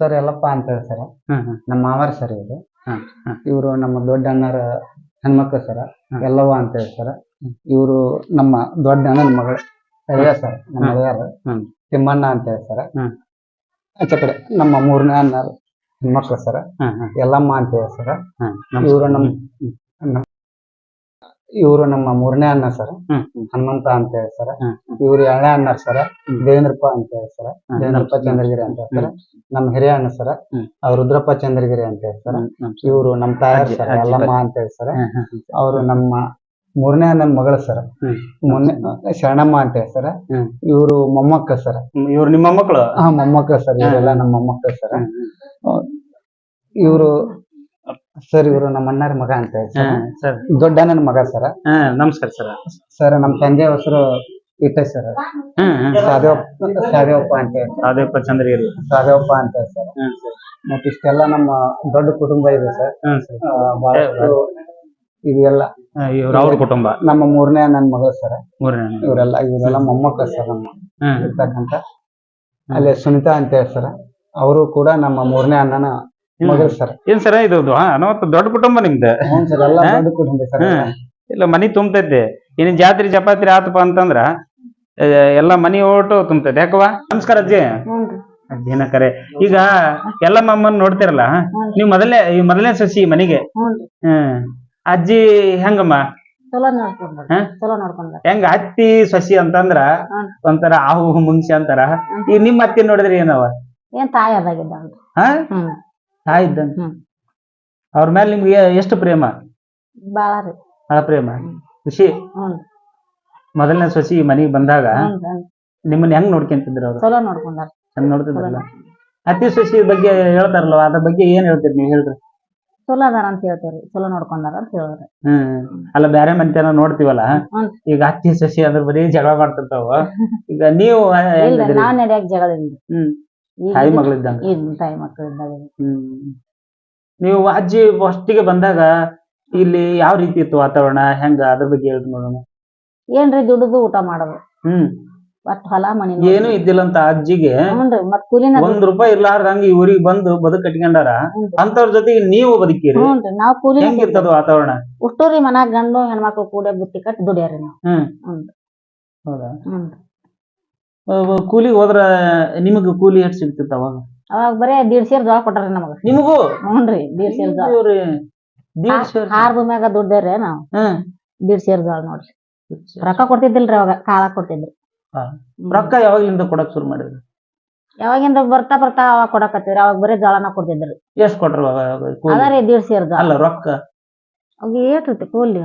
Sir ಎಲ್ಲಪ್ಪ ಅಂತ ಹೇಳಿ sir ನಮ್ಮ ಮಾವಾರ ಸರ್ ಇದು ಇವರು ನಮ್ಮ ದೊಡ್ಡ ಅಣ್ಣರ ಹೆಣ್ಮಕ್ಳು ಸರ. ಎಲ್ಲವ್ವ ಅಂತ ಹೇಳಿ ಸರ್ ಇವರು ನಮ್ಮ ದೊಡ್ಡ ಅಣ್ಣನ ಮಗಳು. ಅಯ್ಯ ಸರ್ ನಮ್ಮ ಅಯ್ಯಾರು ತಿಮ್ಮಣ್ಣ ಅಂತ ಹೇಳಿ ಸರ್. ಆಚೆ ಕಡೆ ನಮ್ಮ ಮೂರನೇ ಅಣ್ಣ ಹೆಣ್ಮಕ್ಳು ಸರ್ ಎಲ್ಲಮ್ಮ ಅಂತ ಹೇಳಿ ಸರ್ ಇವರು ನಮ್ಮ ಇವರು ನಮ್ಮ ಮೂರನೇ ಅಣ್ಣ ಸರ್ ಹನುಮಂತ ಅಂತ ಹೇಳಿ ಸರ್ ಇವ್ರು ಎರಡನೇ ಅಣ್ಣ ಸರ್. ದೇವೇಂದ್ರಪ್ಪ ಅಂತ ಹೇಳಿ ಸರ್. ದೇವೇಂದ್ರಪ್ಪ ಚಂದ್ರಗಿರಿ ಅಂತ ಹೇಳ್ತಾರೆ ಸರ್ ನಮ್ಮ ಹಿರಿಯ ಅಣ್ಣ ಸರ್ ಅವ್ರ ರುದ್ರಪ್ಪ ಚಂದ್ರಗಿರಿ ಅಂತ ಹೇಳಿ ಸರ್. ಇವರು ನಮ್ಮ ತಾಯಾರ ಸರ್ ಎಲ್ಲಮ್ಮ ಅಂತ ಹೇಳಿ ಸರ್ ಅವರು ನಮ್ಮ ಮೂರನೇ ಅಣ್ಣನ ಮಗಳ ಸರ್ ಮೊನ್ನೆ ಶರಣಮ್ಮ ಅಂತ ಹೇಳಿ ಸರ್. ಇವರು ಮೊಮ್ಮಕ್ಕ ಸರ್ ಇವ್ರು ನಿಮ್ಮ ಮಕ್ಕಳು? ಹಾ ಮೊಮ್ಮಕ್ಕ ಸರ್ ಇವರೆಲ್ಲ ನಮ್ಮ ಮೊಮ್ಮಕ್ಕ ಸರ್ ಇವರು ಸರ್ ಇವರು ನಮ್ಮ ಅಣ್ಣರ ಮಗ ಅಂತ ಹೇಳಿ ಸರ್. ಸರ್ ದೊಡ್ಡ ಅಣ್ಣನ ಮಗ ಸರ್. ಹಾ ನಮಸ್ಕಾರ ಸರ್. ಸರ್ ನಮ್ಮ ತಂದೆ ಹೆಸರು ಇಟ್ಟೆ ಸರ್. ಹ್ಮ್ ಸಾದೇವಪ್ಪ ಸಾದೇವಪ್ಪ ಅಂತ ಹೇಳಿ ಅದೇಪ್ಪ ಚಂದ್ರಗಿರಿ. ಸಾದೇವಪ್ಪ ಅಂತ ಹೇಳಿ ಸರ್. ಹ್ಮ್ ಸರ್ ಮತ್ತೆ ಇಷ್ಟೆಲ್ಲ ನಮ್ಮ ದೊಡ್ಡ ಕುಟುಂಬ ಇದೆ ಸರ್. ಹ್ಮ್ ಸರ್ ಆ, ಬಹಳಷ್ಟು ಇದೆಲ್ಲ ಇವ್ರ ಅವ್ರ ಕುಟುಂಬ. ನಮ್ಮ ಮೂರನೇ ನನ್ನ ಮಗ ಸರ್. ಮೂರನೇ ಇವರೆಲ್ಲ ಇವರೆಲ್ಲ ಮೊಮ್ಮಕ್ಕಳು ಸರ್ ನಮ್ಮ ಹ್ಮ್ ಇರ್ತಕ್ಕಂಥ. ಅಲ್ಲಿ ಸುನಿತಾ ಅಂತ ಹೇಳಿ ಸರ್. ಅವರು ಕೂಡ ನಮ್ಮ ಮೂರನೇ ಅಣ್ಣನ ಮಗಳು ಸರ್. ಏನ್ ಸರ ಇದು ಅನವತ್ತು ದೊಡ್ಡ ಕುಟುಂಬ ನಿಮ್ದು. ಹ್ಞೂ ಸರ್ ಎಲ್ಲ ದೊಡ್ಡ ಕುಟುಂಬ ಸರ್. ಹ್ಮ್. ಇಲ್ಲ ಮನಿ ತುಂಬತೈತಿ. ಇನ್ನು ಜಾತ್ರೆ ಜಪಾತ್ರಿ ಆತಪ್ಪ ಅಂತಂದ್ರ ಆ, ಎಲ್ಲಾ ಮನಿ ಓಟು ತುಂಬತೈತಿ ಯಾಕವ್ವ? ನಮಸ್ಕಾರ ಅಜ್ಜಿ. ಅಜ್ಜಿನ ಕರೆ ಈಗ ಎಲ್ಲ ಮಮ್ಮನ್ ನೋಡ್ತಿರಲ್ಲ ನೀವು ಮೊದಲೇ ಈ ಮೊದಲನೇ ಸಸಿ ಮನಿಗೆ? ಹ್ಮ್. ಅಜ್ಜಿ ಹೆಂಗಮ್ಮ? ಚಲೋ ನೋಡ್ಕೊಂಡ್ರ. ಹಾ? ಚಲೋ ನೋಡ್ಕೊಂಡ್ರ. ಹೆಂಗ ಹತ್ತಿ ಸಸಿ ಅಂತಂದ್ರ. ಒಂಥರ ಆಹು ಮುಂಚೆ ಅಂತಾರ. ಈಗ ನಿಮ್ಮ ಅತ್ತಿ ನೋಡಿದ್ರಿ ಏನವ ಏನ್ ತಾಯಿ ಅದಾಗಿದ್ದ ಹಾ? ಹ್ಮ್. ತಾಯಿ ಇದ್ದಂತ. ಹ್ಮ್. ಅವ್ರ ಮೇಲೆ ನಿಮ್ಗೆ ಎಷ್ಟು ಪ್ರೇಮ? ಬಾಳ ರೀ. ಬಹಳ ಪ್ರೇಮ. ಖುಷಿ? ಹ್ಞೂ ಮೊದಲನೇ ಸಸಿ ಮನೆಗೆ ಬಂದಾಗ ಹ್ಞೂ ನಿಮ್ಮನ್ನ ಹೆಂಗ್ ನೋಡ್ಕೊಂತಿದ್ರು ಅವ್ರು? ಚಲೋ ನೋಡ್ಕೊಂಡಾರ. ಚಂದ ನೋಡ್ತಿದ್ರಲ್ಲ. ಅತಿ ಸಸಿ ಬಗ್ಗೆ ಹೇಳ್ತಾರಲ್ವ ಅದ್ರ ಬಗ್ಗೆ ಏನ್ ಹೇಳ್ತೀರಿ ನೀವು ಹೇಳ್ರಿ? ಚಲೋ ಅದಾರ ಅಂತ ಹೇಳ್ತೇವ್ರಿ. ಚಲೋ ನೋಡ್ಕೊಂಡಾರ ಅಂತ ಹೇಳಿದ್ರಿ ಹ್ಮ್ ಅಲ್ಲ ಬ್ಯಾರೆ ಮಂದಿನ ನೋಡ್ತಿವಲ್ಲ? ಹ್ಮ್. ಈಗ ಅತ್ತಿ ಸಸಿ ಅದ್ರ ಬರೀ ಜಗಳ ಮಾಡ್ತಿರ್ತಾವ. ಈಗ ನೀವು ಹೆಂಗ್ ನಡ್ಯಾಕ ಜಗಳಿಂದ ಹ್ಮ್. ತಾಯಿ ಮಗಳಿದ್ದಂಗ? ಏನು ತಾಯಿ ಹ್ಮ್. ನೀವು ಅಜ್ಜಿ ಫಸ್ಟಿಗೆ ಬಂದಾಗ ಇಲ್ಲಿ ಯಾವ ರೀತಿ ಇತ್ತು ವಾತಾವರಣ? ಹೆಂಗ? ಅದ್ರ ಬಗ್ಗೆ ಹೇಳ್ರಿ ನೋಡೋಣ. ಏನ್ರಿ ದುಡಿದು ಊಟ ಮಾಡೋದು? ಹ್ಮ್. ಒಟ್ ಹೊಲ ಮನಿ ಏನು ಇದ್ದಿಲ್ಲ ಅಂತ ಅಜ್ಜಿಗೆ. ಮತ್ ಕೂಲಿನ ಒಂದ್ ರೂಪಾಯಿ ಇರ್ಲಾರ್ದಂಗ ಈ ಊರಿಗೆ ಬಂದು ಬದುಕ್ ಕಟ್ಕೊಂಡಾರ ಹ್ಞೂನ್ರಿ. ಅಂತವ್ರ ಜೊತೆಗೆ ನೀವು ಬದುಕಿರಿ. ಹ್ಞೂನ್ರಿ ನಾವ್ ಕೂಲಿನ ಹೆಂಗಿರ್ತದ ವಾತಾವರಣ? ಉಷ್ಟೂರಿ ಮನ್ಯಾಗ ಗಂಡು ಹೆಣ್ಮಕ್ಳು ಕೂಡ ಬುತ್ತಿ ಕಟ್ಟಿ ದುಡಿಯಾರಿ ನಾವು. ಹ್ಮ್. ಹೌದಾ? ಹ್ಞೂನ್ರಿ. ಅಹ್ ಕೂಲಿಗೆ ಹೋದ್ರ ನಿಮಗ ಕೂಲಿ ಎಷ್ಟು ಸಿಗ್ತಿತ್ತು ಅವಾಗ? ಅವಾಗ ಬರೇ ದೀಡ್ ಸೇರ್ ಜೋಳ ಕೊಟ್ಟಾರ ನಮಗ. ನಿಮಗೂ? ಹ್ಞೂನ್ರಿ ದೀಡ್ ಸೇರ್ ಜೋಳ ಇವ್ರಿ ದೀಡ್ ಸೇರ್ ಮ್ಯಾಗ ದುಡ್ಡೇರಿ ನಾವ್. ಹ್ಮ್ ದೀಡ್ ಸೇರ್ ಜೋಳ ನೋಡ್ರಿ. ರೊಕ್ಕ ಕೊಡ್ತಿದ್ದಿಲ್ರಿ ಅವಾಗ ಕಾಲ ಕೊಡ್ತಿದ್ರಿ. ರೊಕ್ಕ ಯಾವಾಗಿಂದ ಕೊಡಕ್ ಶುರು ಮಾಡಿದ್ರಿ? ಯಾವಾಗಿಂದ ಬರ್ತಾ ಬರ್ತಾ ಅವಾಗ ಕೊಡಕತ್ತಿದ್ರಿ ಅವಾಗ ಬರೇ ಜೋಳನ ಕೊಡ್ತಿದ್ರಿ ಎಷ್ಟ್ ಕೊಟ್ರಿ ಅದ ರೀ ದೀಡ್ ಸೇರ್ ಜೋಳ ಅಲ್ಲ ರೊಕ್ಕ? ಅವಾಗ ಏಟ್ ಕೂಲಿ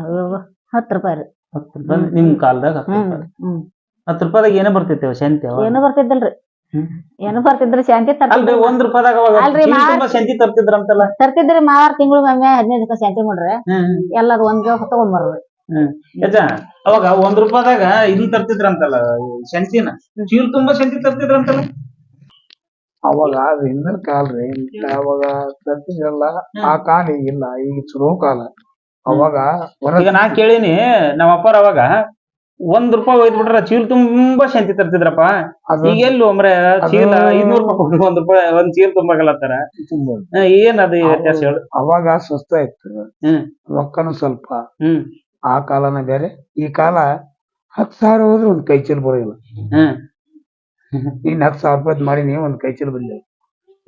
ಹತ್ತು ರೂಪಾಯಿ ರೀ. ಹತ್ತು ರೂಪಾಯಿ? ನಿಮ್ ಕಾಲದಾಗ ಹ್ಮ್. ಹತ್ತು ರೂಪಾಯಿದಾಗ ಏನೋ ಬರ್ತಿತ್ತೇವ ಶಾಂತಿ ಅವಾಗ? ಏನು ಬರ್ತಿದ್ದಿಲ್ರಿ. ಏನು ಬರ್ತಿದ್ರಿ ಶಾಂತಿ ಅಲ್ರಿ ತರ್ತಿದ್ರಿ ಒಂದ್ ರೂಪಾಯಿದಾಗ ಅವಾಗ ಅಲ್ರಿ, ಚೀಲ ಮಾರ್- ತುಂಬಾ ಶಾಂತಿ ತರ್ತಿದ್ರಂತಲ್ಲ? ತರ್ತಿದ್ರಿ ಮಾವಾರ ತಿಂಗಳು ಒಮ್ಮೆ ಹದಿನೈದು ರೂಪಾಯಿ ಶಾಂತಿ ಮಾಡ್ರಿ. ಹ್ಮ್ ಎಲ್ಲಾರು ಒಂದ್ ತಗೊಂಡ್ ಬರ್ರಿ. ಹ್ಮ್. ಯಜ ಅವಾಗ ಒಂದ್ ರೂಪಾಯಿದಾಗ ಇದನ್ ತರ್ತಿದ್ರಂತಲ್ಲ ಶಾಂತಿನ? ಚೀಲ ತುಂಬಾ ಶಾಂತಿ ತರ್ತಿದ್ರಂತಲ್ಲ? ಅವಾಗ ಅದು ಹಿಂದಿನ ಕಾಲ ರೀ ಅವಾಗ ತರ್ತಿದ್ರಲ್ಲ ಆ ಕಾಲ ಈಗಿಲ್ಲ ಈಗ ಚಲೋ ಕಾಲ. ಅವಾಗ ಹೊರ ಈಗ ನಾ ಕೇಳೀನಿ ನಮ್ಮ ಅಪ್ಪಾರ ಅವಾಗ ಒಂದ್ ರೂಪಾಯಿ ಒಯ್ದ್ ಬಿಟ್ರ ಚೀಲ ತುಂಬಾ ಶಾಂತಿ ತರ್ತಿದ್ರಪ್ಪ. ಈಗ ಎಲ್ಲಿ ಅಂದ್ರೆ ಚೀಲ ಐದ್ನೂರ್ ರೂಪಾಯಿ ಕೊಟ್ಟು ಒಂದ್ ರೂಪಾಯಿ ಒಂದ್ ಚೀಲ ತುಂಬಾಗಲತ್ತಾರ. ಏನ್ ಅದು ವ್ಯತ್ಯಾಸ ಹೇಳು. ಅವಾಗ ಸುಸ್ತ ಇತ್ತು ರೊಕ್ಕನು ಸ್ವಲ್ಪ. ಹ್ಮ್. ಆ ಕಾಲನ ಬೇರೆ. ಈ ಕಾಲ ಹತ್ ಸಾವಿರ ಹೋದ್ರೆ ಒಂದ್ ಕೈ ಚೀಲ ಬರೋದಿಲ್ಲ. ಹ್ಮ್ ಇನ್ ಹತ್ತು ಸಾವಿರ ರೂಪಾಯಿ ಮಾಡೀನಿ ಒಂದ್ ಕೈ ಚೀಲ ಬಂದ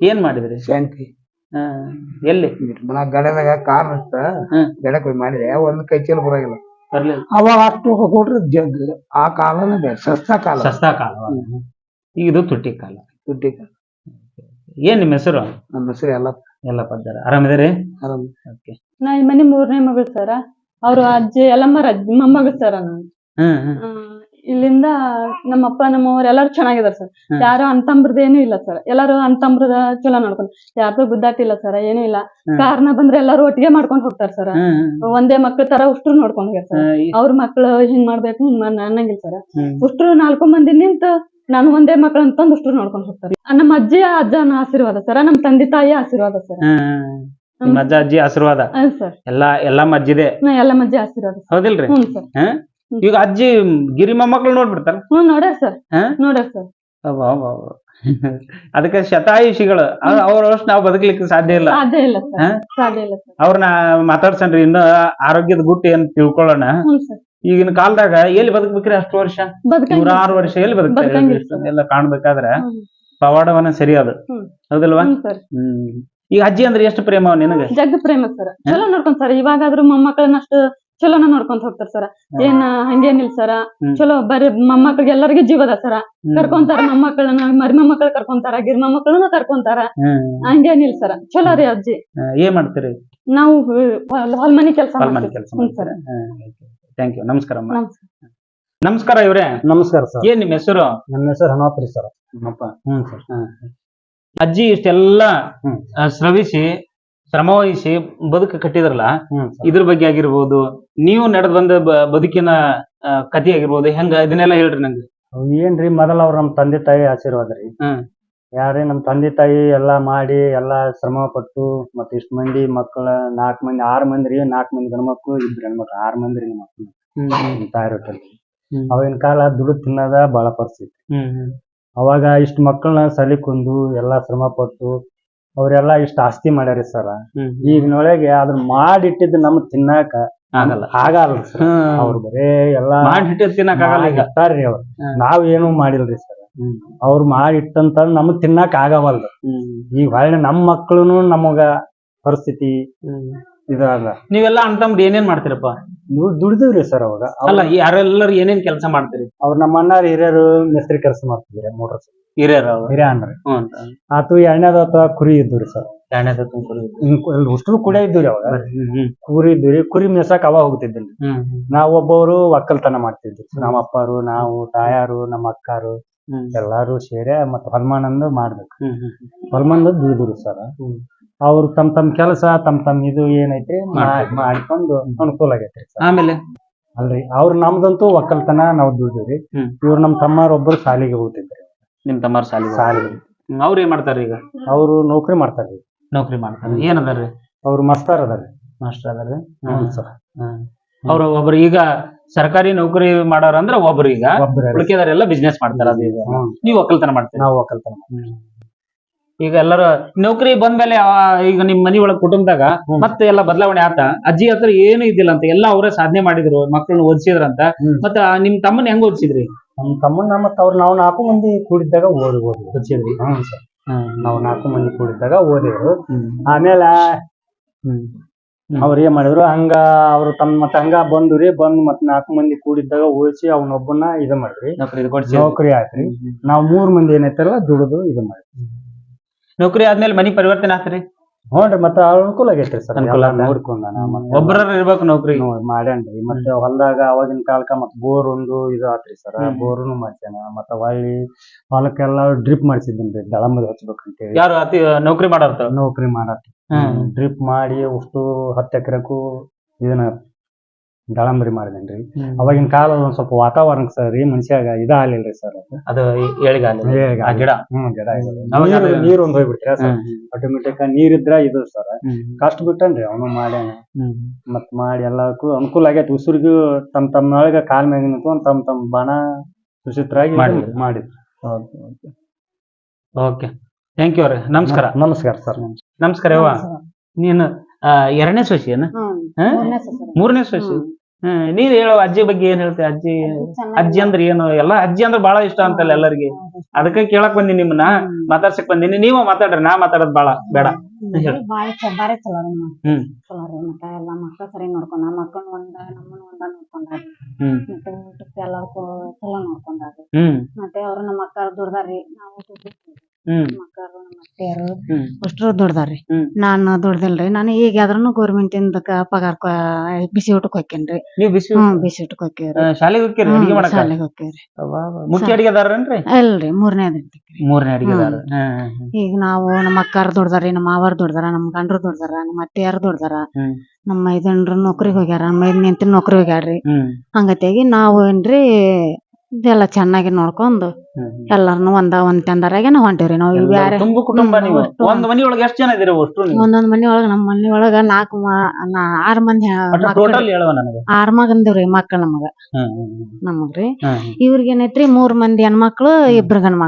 ಏನ್ ಮಾಡಿದ್ರಿ? ಶಾಂತಿ. ಎಲ್ಲಿ? ಮನ ಗಡದಾಗ ಕಾರ್. ಗಡಕ್ ಮಾಡಿದೆ ಒಂದ್ ಕೈ ಚೀಲ ಬರ್ಲಿಲ್ಲ ಅವಾಗ ಅಷ್ಟು ಕೊಟ್ರೆ ಜಗ್ ಆ ಕಾಲನ ಬೇರೆ ಸಸ್ತಾ ಕಾಲ. ಸಸ್ತಾ ಕಾಲ. ಈಗ ಇದು ತುಟ್ಟಿ ಕಾಲ. ತುಟ್ಟಿ ಕಾಲ. ಏನ್ ನಿಮ್ಮ ಹೆಸರು? ನಮ್ಮ ಹೆಸರು ಎಲ್ಲ ಎಲ್ಲ ಪದ್ದಾರ ಆರಾಮಿದಾರೆ ಆರಾಮ್. ಓಕೆ. ನಾ ಈ ಮನೆ ಮೂರನೇ ಮಗಳು ಸರ. ಅವ್ರು ಅಜ್ಜಿ ಎಲ್ಲಮ್ಮ ಅಜ್ಜಿ ಮೊಮ್ಮಗಳು ಸರ ನಾನು. ಹ್ಮ್. ಹ್ಮ್. ಇಲ್ಲಿಂದ ನಮ್ಮಪ್ಪ ನಮ್ಮವ್ರ ಎಲ್ಲಾರು ಚೆನ್ನಾಗಿದಾರ ಸರ್. ಯಾರು ಅಂತಂಬ್ರದೇನು ಏನೂ ಇಲ್ಲ ಸರ್. ಎಲ್ಲಾರು ಅಂತಂಬ್ರದ ಚಲೋ ನೋಡ್ಕೊಂಡು. ಯಾರ್ದು ಗುದ್ದಾಟಿಲ್ಲ ಸರ್ ಏನೂ ಇಲ್ಲ. ಕಾರ್ನ ಬಂದ್ರೆ ಎಲ್ಲಾರು ಒಟ್ಟಿಗೆ ಮಾಡ್ಕೊಂಡು ಹೋಗ್ತಾರ ಸರ್. ಒಂದೇ ಮಕ್ಳ ತರ ಉಷ್ಟ್ರು ನೋಡ್ಕೊಂಡ್ ಹೋಗ್ಯಾರ ಸರ್. ಅವ್ರ ಮಕ್ಳು ಹಿಂಗ್ ಮಾಡ್ಬೇಕು ಹಿಂಗ್ ಮಾಡ್ ಅನ್ನಂಗಿಲ್ಲ ಸರ್. ಉಷ್ಟ್ರು ನಾಲ್ಕು ಮಂದಿ ನಿಂತು ನಾನು ಒಂದೇ ಮಕ್ಳು ಅಂತಂದು ಉಷ್ಟ್ರು ನೋಡ್ಕೊಂಡ್ ಹೋಗ್ತಾರೆ. ನಮ್ಮ ಅಜ್ಜಿ ಅಜ್ಜನ ಆಶೀರ್ವಾದ ಸರ್. ನಮ್ಮ ತಂದೆ ತಾಯಿ ಆಶೀರ್ವಾದ ಸರ್. ನಿಮ್ಮ ಅಜ್ಜ ಅಜ್ಜಿ ಆಶೀರ್ವಾದ? ಎಲ್ಲಾ ಎಲ್ಲಾ ಮಜ್ಜಿದೆ? ಎಲ್ಲ ಅಜ್ಜಿ ಆಶೀರ್ವಾದ. ಹೌದಿಲ್ರಿ? ಹ್ಮ್ ಸರ್? ಈಗ ಅಜ್ಜಿ ಗಿರಿ ಮೊಮ್ಮಕ್ಳು ನೋಡ್ಬಿಡ್ತಾರ? ಹ್ಞೂ ನೋಡ್ಯಾರ ಸರ್ ಹಾ? ನೋಡ್ಯಾರ ಸರ್ ಅಬ್ಬಾ, ಅಬ್ಬಾ, ಅಬ್ಬಾ. ಅದಕ್ಕೆ ಶತಾಯುಷಿಗಳು. ಅವ್ರಷ್ಟು ನಾವು ಬದುಕಲಿಕ್ಕೆ ಸಾಧ್ಯ ಇಲ್ಲ. ಸಾಧ್ಯ ಇಲ್ಲ ಹಾ? ಸರ್ ಸಾಧ್ಯ ಇಲ್ಲ ಸರ್ ಅವ್ರನ್ನ ಮಾತಾಡ್ಸನ್ರಿ ಇನ್ನು ಆರೋಗ್ಯದ ಗುಟ್ಟು ಏನ್ ತಿಳ್ಕೊಳ್ಳೋಣ. ಹ್ಞೂ ಸರ್ ಈಗಿನ ಕಾಲದಾಗ ಎಲ್ಲಿ ಬದುಕ್ಬೇಕ್ರಿ ಅಷ್ಟು ವರ್ಷ? ಬದುಕಂಗಿಲ್ಲ ನೂರಾರು ವರ್ಷ ಎಲ್ಲಿ ಬದುಕ್ತಾರೆ ಬದುಕಂಗಿಲ್ಲ ಪವಾಡವನ ಎಲ್ಲ ಕಾಣ್ಬೇಕಾದ್ರ ಹ್ಮ್. ಪವಾಡವನ್ನ ಸರಿ ಅದು. ಹ್ಮ್. ಹೌದಲ್ವಾ? ಹ್ಞೂ ಸರ್ ಹ್ಮ್. ಈಗ ಅಜ್ಜಿ ಅಂದ್ರೆ ಎಷ್ಟು ಪ್ರೇಮ ನಿನಗೆ? ಜಗ್ ಪ್ರೇಮ ಸರ್ ಚಲೋ ನೋಡ್ಕೊಂಡ್ ಸರ್ ಇವಾಗಾದ್ರೂ ಮೊಮ್ಮಕ್ಕಳನ್ನ ಅಷ್ಟು ಚಲೋನ ನೋಡ್ಕೊಂತ ಹೋಗ್ತಾರ ಸರ ಏನ್ ಹಂಗೇನಿಲ್ಲ ಸರ ಹ್ಮ್. ಚಲೋ ಬರೀ ಮೊಮ್ಮಕ್ಳಿಗೆ ಎಲ್ಲರಿಗೂ ಜೀವದ ಸರ ಕರ್ಕೊಂತಾರ ಮೊಮ್ಮಕ್ಕಳನ್ನ ಮರಿ ಮೊಮ್ಮಕ್ಕಳು ಕರ್ಕೊಂತಾರ ಗಿರ್ ಮೊಮ್ಮಕ್ಕಳನ್ನ ಕರ್ಕೊಂತಾರ. ಹಂಗೇನಿಲ್ ಹಂಗೇನಿಲ್ಲ ಸರ್ ಚಲೋ ರೀ ಅಜ್ಜಿ. ಹ್ಮ್. ಏನ್ ಮಾಡ್ತೀರಿ? ನಾವು ಹೊಲ್- ಹೊಲ್ ಮನಿ ಕೆಲಸ ಥ್ಯಾಂಕ್ ಯು ನಮಸ್ಕಾರ ನಮಸ್ಕಾರ. ಇವ್ರೆ. ನಮಸ್ಕಾರ ಸರ್ ಏನ್ ನಿಮ್ಮ ಹೆಸರು? ನನ್ನ ಹೆಸರು ಹನುಮಪ್ರಿ ಸರ್ ನಮ್ಮಪ್ಪ ಹ್ಞೂ ಸರ್ ಅಜ್ಜಿ ಇಷ್ಟೆಲ್ಲಾ ಶ್ರವಿಸಿ ಶ್ರಮವಹಿಸಿ ಬದುಕು ಕಟ್ಟಿದ್ರಲ್ಲ ಇದ್ರ ಬಗ್ಗೆ ಆಗಿರ್ಬೋದು ನೀವು ನಡೆದ್ ಬಂದ ಬದುಕಿನ ಕಥೆ ಆಗಿರ್ಬೋದು ಹೆಂಗ ಇದನ್ನೆಲ್ಲ ಹೇಳ್ರಿ ನಂಗೆ. ಏನ್ರಿ ಮೊದಲ ಅವ್ರ ನಮ್ ತಂದೆ ತಾಯಿ ಆಶೀರ್ವಾದ ರೀ. ಯಾರೇ ನಮ್ ತಂದೆ ತಾಯಿ ಎಲ್ಲಾ ಮಾಡಿ ಎಲ್ಲಾ ಶ್ರಮ ಪಟ್ಟು ಮತ್ತೆ ಇಷ್ಟ್ ಮಂದಿ ಮಕ್ಕಳ ನಾಲ್ಕ್ ಮಂದಿ ಆರ್ ಮಂದಿ ರೀ ನಾಲ್ಕ್ ಮಂದಿ ಮಕ್ಕಳು ಇಬ್ರು ಹೆಣ್ಮಕ್ಳು ಆರ್ ಮಂದಿ ರೀ ಮಕ್ಳು ತಾಯಿ ರೊಟ್ಟಲ್ಲಿ. ಅವಾಗಿನ ಕಾಲ ದುಡ್ಡು ತಿನ್ನೋದ ಬಹಳ ಪರಿಸ್ಥಿತಿ. ಅವಾಗ ಇಷ್ಟ ಮಕ್ಕಳನ್ನ ಸಲಿಕೊಂದು ಎಲ್ಲಾ ಶ್ರಮ ಪಟ್ಟು ಅವ್ರೆಲ್ಲಾ ಇಷ್ಟ ಆಸ್ತಿ ಮಾಡ್ಯಾರಿ ಸರ್. ಈಗಿನೊಳಗೆ ಅದನ್ನ ಮಾಡಿಟ್ಟಿದ್ದು ನಮ್ ತಿನ್ನಾಕ ಆಗಲ್ಲ. ಆಗಲ್ಲ ಸರ್. ಅವ್ರು ಬರೇ ಎಲ್ಲಾ ಮಾಡಿ ಅವ್ರ ಇಟ್ಟಾರ್ರಿ ಅವ್ರು. ನಾವ್ ಏನು ಮಾಡಿಲ್ರಿ ಸರ್. ಅವ್ರು ಮಾಡಿಟ್ಟಂತ ನಮಗ್ ತಿನ್ನಾಕ ಆಗವಲ್ದು. ಈಗ ಹೊಳ್ಳಿ ನಮ್ ಮಕ್ಳುನು ನಮಗ ಪರಿಸ್ಥಿತಿ ಇದಾಗ ನೀವೆಲ್ಲ ಅಂತಂಬ್ರಿ ಏನೇನ್ ಮಾಡ್ತೀರಪ್ಪ? ದುಡಿದ್ರಿ ಸರ್ ಅವಾಗ. ಅಲ್ಲ ಯಾರೆಲ್ಲರೂ ಏನೇನ್ ಕೆಲಸ ಮಾಡ್ತೀರಿ? ಅವ್ರ ನಮ್ಮ ಅಣ್ಣ ಹಿರಿಯರು ಮಿಸ್ತ್ರಿ ಕೆಲಸ ಮಾಡ್ತಿದ್ರಿ ಮೋಟರ್ ಹಿರಿಯರ ಹಿರಿಯ ಆತು ಎರಡನೇದ ಅಥವಾ ಕುರಿ ಇದ್ದುರಿ ಸರ್. ಎಣ್ಣೆದ ತುಮಕೂರು ಉಷ್ಟ್ರು ಕೂಡ ಇದ್ದುರಿ ಅವಾಗ. ಕುರಿ ಇದ್ದುರಿ ಕುರಿ ಮೇಸಕ್ ಅವಾಗ ಹೋಗ್ತಿದ್ದಿಲ್ಲ. ನಾವು ಒಬ್ಬೊಬ್ರು ಒಕ್ಕಲ್ತನ ಮಾಡ್ತಿದ್ವಿ. ನಮ್ಮ ಅಪ್ಪಾರು ನಾವು ತಾಯಾರು ನಮ್ಮ ಅಕ್ಕಾರು ಎಲ್ಲಾರು ಸೇರಿ ಮತ್ತ್ ಹೊಲ್ಮಾನಂದು ಮಾಡ್ಬೇಕು. ಹೊಲ್ಮಂದು ದುಡಿದ್ರು ಸರ್. ಅವ್ರು ತಮ್ ತಮ್ ಕೆಲಸ ತಮ್ ತಮ್ ಇದು ಏನೈತಿ ಮಾಡ್ಕೊಂಡು ಅನುಕೂಲ ಆಗೈತ್ರಿ ಆಮೇಲೆ? ಅಲ್ರಿ ಅವ್ರ ನಮ್ದಂತೂ ಒಕ್ಕಲ್ತನ ನಾವ್ ದುಡಿದ್ರಿ. ಇವ್ರು ನಮ್ ತಮ್ಮಾರ್ ಒಬ್ಬರು ಶಾಲಿಗೆ ಹೋಗ್ತಿದ್ರಿ. ನಿಮ್ ತಮ್ಮಾರ್ ಸಾಲಿ ಸಾಲಿ ಅವ್ರ ಏನ್ ಮಾಡ್ತಾರ ಈಗ? ಅವ್ರು ನೌಕರಿ ಮಾಡ್ತಾರ್ರಿ ನೌಕರಿ ಮಾಡ್ತಾರ. ಏನ್ ಅದಾರ್ರಿ ಅವ್ರು ಮಸ್ತಾರ್ ಅದಾರಿ ಮಾಸ್ಟರ್ ಅದಾರ್ರಿ? ಅವ್ರ ಸರ್. ಅವ್ರು ಒಬ್ರು ಈಗ ಸರ್ಕಾರಿ ನೌಕರಿ ಮಾಡೋರ್ ಅಂದ್ರ ಒಬ್ರು ಈಗ ಹುಡುಕಿದಾರೆಲ್ಲ ಉಳಿಕೆದಾರೆಲ್ಲ ಬಿಸ್ನೆಸ್ ಮಾಡ್ತಾರ ಅದು ಈಗ. ಹ್ಮ್. ನೀವು ಒಕ್ಕಲ್ತನ ಮಾಡ್ತೀರಿ. ನಾವು ಒಕ್ಕಲ್ತನ ಈಗ ಎಲ್ಲರೂ ನೌಕರಿ ಬಂದ್ಮೇಲೆ ಆ- ಈಗ ನಿಮ್ ಮನಿ ಒಳಗ್ ಕುಟುಂಬದಾಗ ಹ್ಮ್. ಮತ್ತೆ ಎಲ್ಲ ಬದಲಾವಣೆ ಆತ. ಅಜ್ಜಿ ಹತ್ರ ಏನು ಇದ್ದಿಲ್ಲ ಅಂತ ಎಲ್ಲ ಅವರೇ ಸಾಧನೆ ಮಾಡಿದ್ರು ಮಕ್ಕಳನ್ನ ಓದಿಸಿದ್ರಂತ. ಹ್ಮ್. ಮತ್ತ ಆ ನಿಮ್ ತಮ್ಮನ್ ಹೆಂಗ್ ಓದಿಸಿದ್ರಿ? ನಮ್ ತಮ್ಮನ್ನ ಮತ್ತ ಅವ್ರು ನಾವು ನಾಲ್ಕು ಮಂದಿ ಕೂಡಿದ್ದಾಗ ಓದಿ ಸರ್. ನಾವು ನಾಲ್ಕು ಮಂದಿ ಕೂಡಿದ್ದಾಗ ಓದಿದ್ರು. ಆಮೇಲೆ. ಅವ್ರ ಏನ್ ಮಾಡಿದ್ರು? ಹಂಗ ಅವ್ರು ತಮ್ಮ ಮತ್ತ ಹಂಗ ಬಂದ್ರಿ ಬಂದ್ ಮತ್ ನಾಲ್ಕು ಮಂದಿ ಕೂಡಿದ್ದಾಗ ಓದಿಸಿ ಅವನೊಬ್ಬನ ಇದ ಮಾಡ್ರಿ. ನೌಕರಿ ಆಯ್ತ್ರಿ ನಾವ್ ಮೂರ್ ಮಂದಿ ಏನೈತಲ್ಲ ದುಡಿದು ಇದು ಮಾಡಿ ನೌಕರಿ ಆದ್ಮೇಲೆ ಮನಿ ಪರಿವರ್ತನೆ ಆತ್ರಿ ನೋಡ್ರಿ ಮತ್ತ ಅನುಕೂಲ ಆಗೈತ್ರಿ ಸರ್. ಅನುಕೂಲ ನೋಡ್ಕೊಂಡ ಒಬ್ಬರ ಇರ್ಬೇಕು ನೌಕರಿ. ಮಾಡ್ಯಾನ್ರಿ ಮತ್ತೆ ಹೊಲದಾಗ ಅವಾಗಿನ ಕಾಲಕ್ಕ ಮತ್ತೆ ಬೋರ್ ಒಂದು ಇದು ಆತ್ರಿ ಸರ್. ಬೋರ್ನು ಮಾಡ್ಸ್ಯಾನ. ಮತ್ತ ಹೊಳ್ಳಿ ಹೊಲಕ್ಕೆಲ್ಲ ಡ್ರಿಪ್ ಮಾಡ್ಸಿದ್ದೀನಿ ದಳಂಬದ ಹಚ್ಬೇಕಂತೇಳಿ. ಯಾರು ಅತಿ ನೌಕರಿ ಮಾಡತ್ತ ನೌಕರಿ ಮಾಡತ್ತ. ಡ್ರಿಪ್ ಮಾಡಿ ಅಷ್ಟು ಹತ್ತು ಎಕರೆಕು ಇದನ್ನ ದಳಂಬರಿ ಮಾಡಿದೇನ್ರಿ. ಅವಾಗಿನ ಕಾಲ ಒಂದ್ ಸ್ವಲ್ಪ ವಾತಾವರಣ ಸರ್ ಈ ಮನುಷ್ಯಾಗ ಇದ ಆಗ್ಲಿಲ್ರಿ ಸರ್ ಅದು. ಏಳಿಗಾಲ ಏಳಿಗಾಲ. ಆ ಗಿಡ. ಹ್ಮ್ ಗಿಡ ನೀರು ಒಂದ್ ಹೋಗ್ಬಿಟ್ರಿ ಆಟೋಮೆಟಿಕ್ ನೀರ್ ಇದ್ರ ಇದು ಸರ್. ಕಷ್ಟ ಬಿಟ್ಟನ್ರಿ ಅವನು ಮಾಡ್ಯಾನ. ಮತ್ ಮಾಡಿ ಎಲ್ಲಕ್ಕೂ ಅನುಕೂಲ ಆಗೈತಿ. ಉಸಿರಿಗೂ ತಮ್ ತಮ್ಮೊಳಗ ಕಾಲ್ ಮ್ಯಾಗ ನಿಂತ್ಕೊಂಡ್ ತಮ್ ತಮ್ ಬಣ ಸುಚಿತ್ರಾಗಿ ಮಾಡಿದ್ರು. ಓಕೆ ಥ್ಯಾಂಕ್ ಯು ಅವ್ರೆ. ನಮಸ್ಕಾರ. ನಮಸ್ಕಾರ ಸರ್. ನಮಸ್ಕಾರ ಯವ್ವ. ನೀನು ಆ, ಎರಡನೇ ಸೊಸಿ ಏನ ಮೂರನೇ ಸೊಸೆ. ಹ್ಮ್ ನೀನ್ ಹೇಳೋ ಅಜ್ಜಿ ಬಗ್ಗೆ ಏನ್ ಹೇಳ್ತೀಯ ಅಜ್ಜಿ ಅಜ್ಜಿ ಅಂದ್ರೆ ಏನು? ಎಲ್ಲ ಅಜ್ಜಿ ಅಂದ್ರೆ ಬಹಳ ಇಷ್ಟ ಅಂತಲ್ಲ ಎಲ್ಲರಿಗೆ. ಅದಕ್ಕೆ ಕೇಳಕ್ ಬಂದಿ ನಿಮ್ಮನ್ನ ಮಾತಾಡ್ಸಕ್ ಬಂದಿನಿ. ನೀವ ಮಾತಾಡ್ರಿ ನಾ ಮಾತಾಡೋದ್ ಬಾಳ ಬೇಡ. ಹೇಳು. ಬಾರಿ ಚಲೋ ರೀ ಹ್ಮ್. ಚಲೋ ರೀ ಮತ್ತ ಎಲ್ಲಾ ಮಕ್ಳ ಸರಿ ನೋಡ್ಕೊಂಡ ಮಕ್ಕಳನ್ನ ಒಂದ ನಮ್ಮನ್ನ ಒಂದ ನೋಡ್ಕೊಂಡಾರಿ ಮತ್ತೆ ಊಟಕ್ಕೆ ಎಲ್ಲಾರ್ಗೂ ಚಲೋ ನೋಡ್ಕೊಂಡಾರಿ ಹ್ಮ್. ಮತ್ತೆ ಅವ್ರು ನಮ್ಮ ಅಕ್ಕ ದುಡ್ದಾರಿ ನಾವು ಅಷ್ಟ್ರು ದುಡ್ದಾರಿ ಹ್ಮ್. ನಾನು ದುಡ್ದಿಲ್ರಿ ನಾನು ಈಗ ಯಾವ್ದ್ರೂ ಗೌರ್ಮೆಂಟ್ ಇಂದ ಕ- ಪಗಾರ ಕ- ಬಿಸಿ ಊಟಕ್ಕೆ ಹೊಕ್ಕೇನ್ರಿ. ನೀವ್ ಬಿಸಿ ಹ್ಮ್ ಬಿಸಿ ಊಟಕ್ಕೆ ಹೋಕ್ಕೇವ್ರಿ. ಆ, ಶಾಲೆಗೆ ಹೋಗ್ತೀರಿ ಅಡಿಗೆ ಮಾಡಕ? ಶಾಲೆಗೆ ಹೋಕ್ಕೇವ್ರಿ. ಮುಖ್ಯ ಅಡಿಗೆದಾರನ್ರಿ ಅಲ್ರಿ ಮೂರನೇ ಮೂರನೇ ಅಡಿಗೆದಾರ ಈಗ ನಾವು ನಮ್ಮ ಅಕ್ಕಾರ ದುಡ್ದಾರಿ ನಮ್ಮ ಮಾವಾರ್ ದುಡ್ದಾರ ನಮ್ಮ ಗಂಡ್ರು ದುಡ್ದಾರ ನಮ್ಮ ಅತ್ತೆಯರು ದುಡ್ದಾರ. ನಮ್ಮ ಮೈದಂಡ್ರು ನೌಕರಿಗ್ ಹೋಗ್ಯಾರ ನಮ್ಮ ಮೈದ್ ನೌಕರಿ ಹೋಗ್ಯಾರ್ರಿ. ಹಂಗತ್ಯಾಗಿ ನಾವು ಏನ್ರಿ ಇದೆಲ್ಲ ಚೆನ್ನಾಗಿ ನೋಡ್ಕೊಂಡು ಎಲ್ಲಾರ್ನು ಒಂದ ಒಂದ್ ಟೆಂದರಾಗೇನ ಹೊಂಟಿವ್ರಿ. ನಾವ್ ಈಗ ಬ್ಯಾರೆ ತುಂಬ ಕುಟುಂಬ ನೀವು. ಅಷ್ಟು ಒಂದ್ ಮನಿ ಒಳಗೆ ಎಷ್ಟ್ ಜನ ಇದೀರಿ ಅಷ್ಟು ನೀವು? ಒಂದೊಂದ್ ಮನಿ ಒಳಗ ನಮ್ ಮನಿ ಒಳಗ ನಾಲ್ಕು ಆರ್ ಮಂದಿ ಮಕ್ಳ್. ಟೋಟಲ್ ಹೇಳುವ ನನಗೆ? ಆರ್ ಮಗಂದಿವ್ರಿ ಮಕ್ಳ ನಮಗ. ನಮಗ್ರಿ. ಹ್ಮ್ ಇವ್ರಿಗೆ ಏನೈತ್ರಿ ಮೂರ್ ಮಂದಿ ಹೆಣ್ಮಕ್ಳು ಇಬ್ರು ಗಂಡ್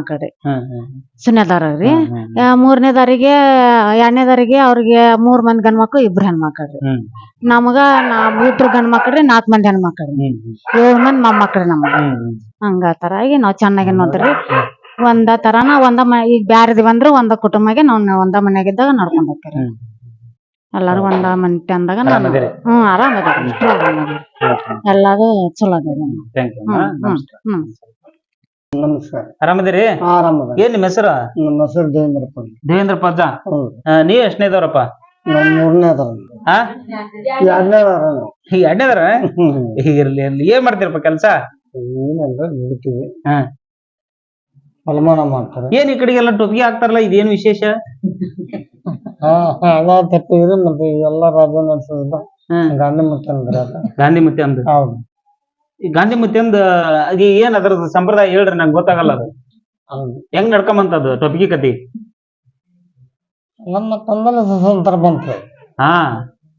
ಹ್ಮ್ ಸುನ್ಯದಾರ್ರಿ. ಮೂರನೇದಾರಿಗೆ ಎರಡನೇದಾರಿಗೆ ಅವ್ರಿಗೆ ಮೂರ್ ಮಂದಿ ಗಂಡ್ ಮಕ್ಳು ಇಬ್ರು ಹೆಣ್ಮಕ್ಳ್ರಿ ನಮಗ ನಾ ಇಬ್ರು ಗಂಡ್ ಮಕ್ಳ್ರಿ ನಾಲ್ಕ್ ಮಂದಿ ಹೆಣ್ಮಕ್ಳ್ರಿ ಏಳ್ ಮಂದಿ ಮೊಮ್ಮಕ್ಳ್ರಿ ನಮಗ. ಹಂಗ ತರ. ಆಗಿ ನಾವ್ ಚೆನ್ನಾಗಿ ನೋಡ್ರಿ. ಒಂದ ತರಾನ ಒಂದ ಮ ಈಗ ಬ್ಯಾರದಿವಿ ಅಂದ್ರ ಒಂದ ಕುಟುಂಬಗೆ ನಾವ್ ಒಂದ ಮನ್ಯಾಗಿದ್ದಾಗ ನಡ್ಕೊಂಡ್ ಹೋಗ್ತೀರಿ. ಎಲ್ಲಾರು ಒಂದ ಮನಿ ಅಂದಾಗ ಆರಾಮದಿರಿ? ಹ್ಮ್ ಆರಾಮ ಎಲ್ಲಾರು ಚಲೋ ಅದೇವ್ರಿ ಥ್ಯಾಂಕ್ ಯು ಹ್ಮ್ ಹ್ಮ್ ಹ್ಮ್. ನಮಸ್ಕಾರ. ಆರಾಮದಿರಿ ಆರಾಮದ ಏನ್ ನಿಮ್ಮ ಹೆಸರು? ನಮ್ಮ ಹೆಸರು ದೇವೇಂದ್ರಪ್ಪ ದೇವೇಂದ್ರ ಪಜ್ಜ ಹೌದು. ನೀವ್ ಎಷ್ಟನೇದವ್ರಪ್ಪ ನಮ್ಮ ಮೂರನೇ ಅದಾರ. ಹಾ ಎರಡನೇದಾರ ಇರ್ಲಿ ಇರ್ಲಿ. ಏನ್ ಮಾಡ್ತೀರಪ್ಪ ಕೆಲ್ಸ? ಏನಂದ್ರೆ ದುಡಿತೀವಿ ಹಾ. ಅಲಮಾನ ಮಾಡ್ತಾರೆ. ಏನ್ ಈ ಕಡೆಗೆಲ್ಲ ಟೊಪ್ಪಿಗೆ ಹಾಕ್ತಾರಲ್ಲ ಇದೇನು ವಿಶೇಷ? ಹಾ ಹಣ ತಪ್ಪಿದ್ರೆ ಮತ್ತೆ ಎಲ್ಲ ನಡೆಸೋದಿಲ್ಲ ಗಾಂಧಿ ಮತ್ತೆ ಅಂದ್ರೆ ಅದ. ಗಾಂಧಿ ಮುತ್ತಿ ಅಂದ್ ಹೌದು. ಈ ಗಾಂಧಿ ಮುತ್ತಿ ಅಂದ್ ಅದು ಏನ್ ಅದ್ರದ್ದು ಸಂಪ್ರದಾಯ ಹೇಳ್ರಿ ನಂಗೆ ಗೊತ್ತಾಗಲ್ಲ ಅದು. ಹೌದು. ಹೆಂಗ್ ನಡ್ಕೊಂಬಂತದ್ದು ಟೊಪ್ಪಿಗೆ ಕತಿ ನಮ್ಮ ತಂದೆಲ್ಲ ಸ್ವತಂತ್ರ ಬಂತು. ಹಾ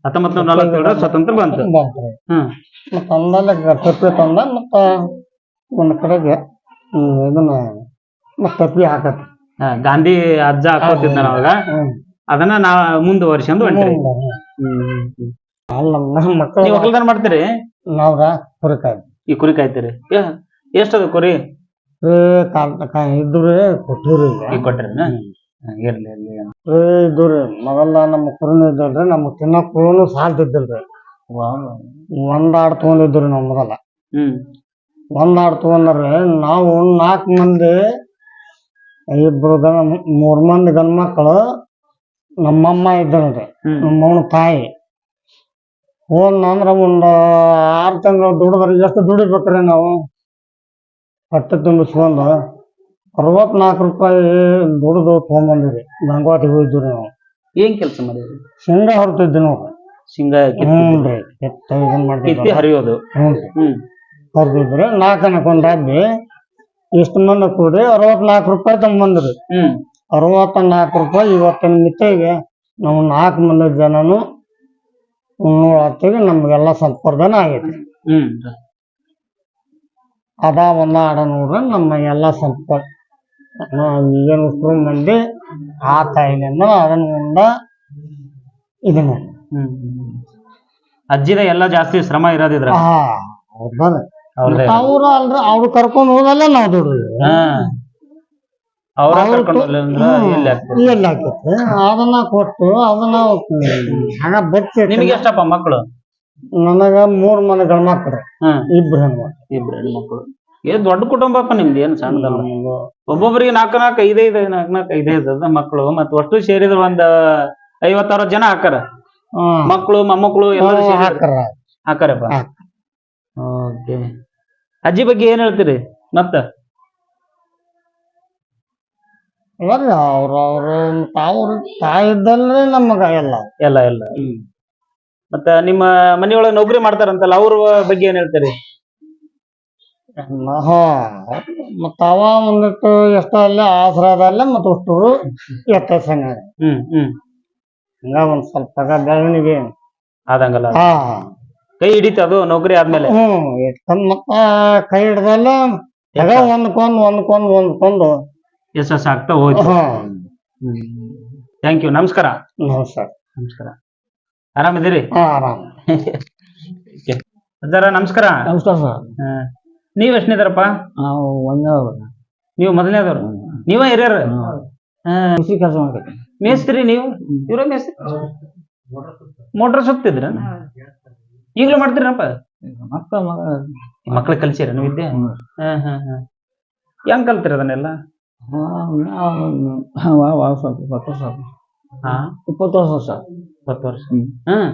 ಹತ್ತೊಂಬತ್ ನೂರ ನಲವತ್ತೇಳರ ಸ್ವತಂತ್ರ ಬಂತು. ಬಂತ್ರಿ ಹ್ಮ್. ಮತ್ತ ತಂದೆಲ್ಲ ತಪ್ಪಿ ತಂದ ಮತ್ತ ಒಂದ್ ಕಡೆಗೆ ಹ್ಮ್, ಇದನ್ನ ಮತ್ತ ತಪ್ಪಿ ಹಾಕತ್ ಹಾ, ಗಾಂಧಿ ಅಜ್ಜ ಹಾಕೋತಿದ್ದ ಅವಾಗ? ಅದನ್ನ ನಾ ಮುಂದುವರ್ಸ್ಕೊಂಡು ಹೊಂಟ್ರಿ. ಹ್ಮ್ ಅಲ್ಲ ನಮ್ಮ ಮಕ್ಕಳು ನೀವ್ ಒಕ್ಕಲ್ತನ ಮಾಡ್ತೀರಿ? ನಾವ್ರ ಕುರಿಕಾಯಿ. ಈ ಕುರಿ ಕಾಯ್ತೀರಿ? ಏ- ಎಷ್ಟದ ಕುರಿ? ಏ ಕಾಲ್ ಇದ್ದುರಿ ಕೊಟ್ಟೂರಿ ಈಗ. ಕೊಟ್ರಿ ಇರ್ಲಿ ಇರ್ಲಿ. ಏ ಇದ್ದುರಿ ಮೊದಲ ನಮ್ಮ ಕುರಿನೂ ಇದ್ದಲ್ರಿ ನಮ್ಗೆ ತಿನ್ನೋ ಕುರುನು ಸಾಲ್ತಿದ್ದಿಲ್ರಿ. ಒಂದ್ ಆಡ್ ತಗೊಂಡಿದ್ರು ನಾವು ಮೊದಲ. ಹ್ಮ್. ಒಂದ್ ಆಡ್ ತಗೊಂಡ್ರೆ ನಾವು ನಾಲ್ಕು ಮಂದಿ ಇಬ್ರು ಗಣ ಮೂರ್ ಮಂದಿ ಗಂಡ ಮಕ್ಕಳು ನಮ್ಮಮ್ಮ ಇದ್ದರು ಹ್ಮ್. ನಮ್ಮವನ ತಾಯಿ. ಹೋದ್ ಅಂದ್ರ ಒಂದ್ ಆರ್ ತಿಂಗಳು ದುಡಿದ್ರಿ ಎಷ್ಟು ದುಡಿಬೇಕ್ರಿ ನಾವು? ಹೊಟ್ಟೆ ತುಂಬಿಸ್ಕೊಂಡು ಅರವತ್ನಾಲ್ಕು ರೂಪಾಯಿ ದುಡಿದು ತಗೊಂಡ್ಬಂದಿರಿ ಗಂಗಾವತಿಗೆ ಹೋಗಿದ್ವಿ ನಾವು. ಏನ್ ಕೆಲಸ ಮಾಡಿದ್ರಿ? ಶೇಂಗಾ ಹೊರತಿದ್ವಿ ನಾವು ಶೇಂಗಾ ಕಿತ್ತಿ ಹ್ಞೂನ್ರಿ ಕೆತ್ತ ಇದನ್ ಕಿತ್ತಿ ಮಾಡ್ತಿದ್ವಿ ಹರಿಯೋದು. ಹ್ಞೂನ್ರಿ ಹ್ಮ್. ಹೊರದಿದ್ರಿ ನಾಲ್ಕನಕ್ಕೆ ಒಂದ್ ಹಬ್ಬಿ ಇಷ್ಟು ಮಂದಿ ಕೂಡಿ ಅರವತ್ನಾಲ್ಕು ರೂಪಾಯಿ ತಗೊಂಬಂದ್ರಿ ಹ್ಮ್. ಅರವತ್ನಾಲ್ಕು ರೂಪಾಯಿ ಇವತ್ತಿನ ಮಿತಿಗೆ. ನಾವು ನಾಲ್ಕು ಮಂದಿ ಜನನು ಉಣ್ಣುವತ್ತಿಗೆ ನಮ್ಗೆಲ್ಲ ಸಂಪ್ರದಾನ ಆಗೈತಿ. ಹ್ಮ್. ಅದ ಒಂದ ಆಡ ನೋಡ್ರಿ ನಮ್ಮ ಎಲ್ಲ ಸಂಪರ್ಕ ಏನು ಉಸ್ರು ಮಂದಿ ಆ ತಾಯಿಲಿಂದ ಅದನ್ನ ಉಂಡ ಇದನ್ನ ಅಜ್ಜಿದ ಎಲ್ಲ ಜಾಸ್ತಿ ಶ್ರಮ ಇರೋದಿದ್ರ? ಹಾ ಅವ್ರದೇ ಅವ್ರು ಅಲ್ರಿ ಅವ್ರು ಕರ್ಕೊಂಡು ಹೋದಲ್ಲ ನಾವು ದುಡ್ರಿ ಹಾ. ಅವ್ರ ಅವ್ರು ಕರ್ಕೊಂಡು ಹೋಗ್ಲಿಲ್ಲ ಅಂದ್ರೆ ಎಲ್ಲಿ ಆಗ್ತದೆ? ಎಲ್ಲಿ ಹಾಕೈತಿ ಅದನ್ನ ಕೊಟ್ಟು ಅದನ್ನ ಹಣ ನಿಮಗೆ ಎಷ್ಟಪ್ಪ ಮಕ್ಕಳು ನನಗ ಮೂರ್ ಮನೆ ಗಂಡ ಹ್ಮ್ ಇಬ್ರು ಹೆಣ್ಮಕ್ಳು. ಇಬ್ರು ಹೆಣ್ಮಕ್ಳು. ಏ ದೊಡ್ಡ ಕುಟುಂಬಪ್ಪ ನಿಮ್ದು ಏನ್ ಸಣ್ಣದಲ್ಲ? ಒಬ್ಬೊಬ್ಬರಿಗೆ ನಾಲ್ಕು ನಾಲ್ಕು ಐದೈದು ನಾಲ್ಕು ನಾಲ್ಕು ಐದೈದು ಮಕ್ಕಳು ಮತ್ತೆ ಒಟ್ಟು ಸೇರಿದ್ರೆ ಒಂದ್ ಐವತ್ತಾರು ಜನ ಹಾಕಾರ ಮಕ್ಕಳು ಮೊಮ್ಮಕ್ಕಳು ಎಲ್ಲರೂ ಹಾಕರ ಹಾಕಾರಪ್ಪ ಓಕೆ. ಅಜ್ಜಿ ಬಗ್ಗೆ ಏನ್ ಹೇಳ್ತೀರಿ? ಮತ್ತ? ಬರ್ರಿ ಅವ್ರ ಅವ್ರ ಅವ್ರ ತಾಯಿ ಇದ್ದಲ್ರಿ ನಮಗ ಎಲ್ಲ. ಎಲ್ಲ ಎಲ್ಲ. ಮತ್ತ ನಿಮ್ಮ ಮನೆಯೊಳಗೆ ನೌಕರಿ ಮಾಡ್ತಾರಂತಲ್ಲ ಅವ್ರ ಬಗ್ಗೆ ಏನ್ ಹೇಳ್ತೀರಿ? ಹಾ ಮತ್ತ ಅವ ಒಂದಿಟ್ಟು ಎಷ್ಟೋ ಅಲ್ಲೇ ಆಸರಾದಲ್ಲೇ ಮತ್ತ ಅಷ್ಟು ಎತ್ತ ಸಂಗ ಹ್ಮ್ ಹ್ಮ್. ಹಂಗ ಒಂದ್ ಸ್ವಲ್ಪ ಬೆಳವಣಿಗೆ ಆದಂಗಲ್ಲ. ಹಾ. ಕೈ ಹಿಡಿತ ಅದು ನೌಕರಿ ಆದ್ಮೇಲೆ. ಹ್ಮ್ ಇಟ್ಕೊಂಡ್ ಮತ್ತ ಕೈ ಹಿಡ್ದಲ್ಲ. ಆಗ ಒಂದ್ಕೊಂದ್ ಒಂದ್ಕೊಂದ್ ಒಂದ್ಕೊಂಡು ಯಶಸ್ ಆಗ್ತಾ ಹೋಯ್ತು. ಹಾ. ಥ್ಯಾಂಕ್ ಯು ನಮಸ್ಕಾರ. ನಮಸ್ಕಾರ. ನಮಸ್ಕಾರ. ಆರಾಮಿದ್ದೀರಿ? ಹಾ ಆರಾಮ್. ಅಜ್ಜಾರ ನಮಸ್ಕಾರ. ನಮಸ್ಕಾರ ಸರ್. ಹಾ. ನೀವ್ ಎಷ್ಟನೇದಾರಪ್ಪ ನಾವು ಒಂದೇ ನೀವು ಮೊದಲನೇದವ್ರು? ನೀವ ಹಿರಿಯರು? ಹಾ. ಕೃಷಿ ಕೆಲಸ ಮಾಡ್ಬೇಕು. ಮೇಸ್ತ್ರಿ ನೀವು ಇವ್ರ ಮೇಸ್ತ್ರಿ ಮೋಟ್ರ್ ಸುತ್ತಿದ್ರ ಈಗಲೂ ಮಾಡ್ತೀರಪ್ಪ ಮಕ್ಕಳ ಮಗ ಮಕ್ಳಿಗೆ ಕಲ್ಸಿರ ನೀವು ವಿದ್ಯೆ ಹಾ ಹಾ ಹಾ ಹೆಂಗ್ ಕಲ್ತಿರ ಅದನ್ನೆಲ್ಲ ಇಪ್ಪತ್ತು ವರ್ಷ ಹಾ ಇಪ್ಪತ್ತು ವರ್ಷ ಹ್ಮ್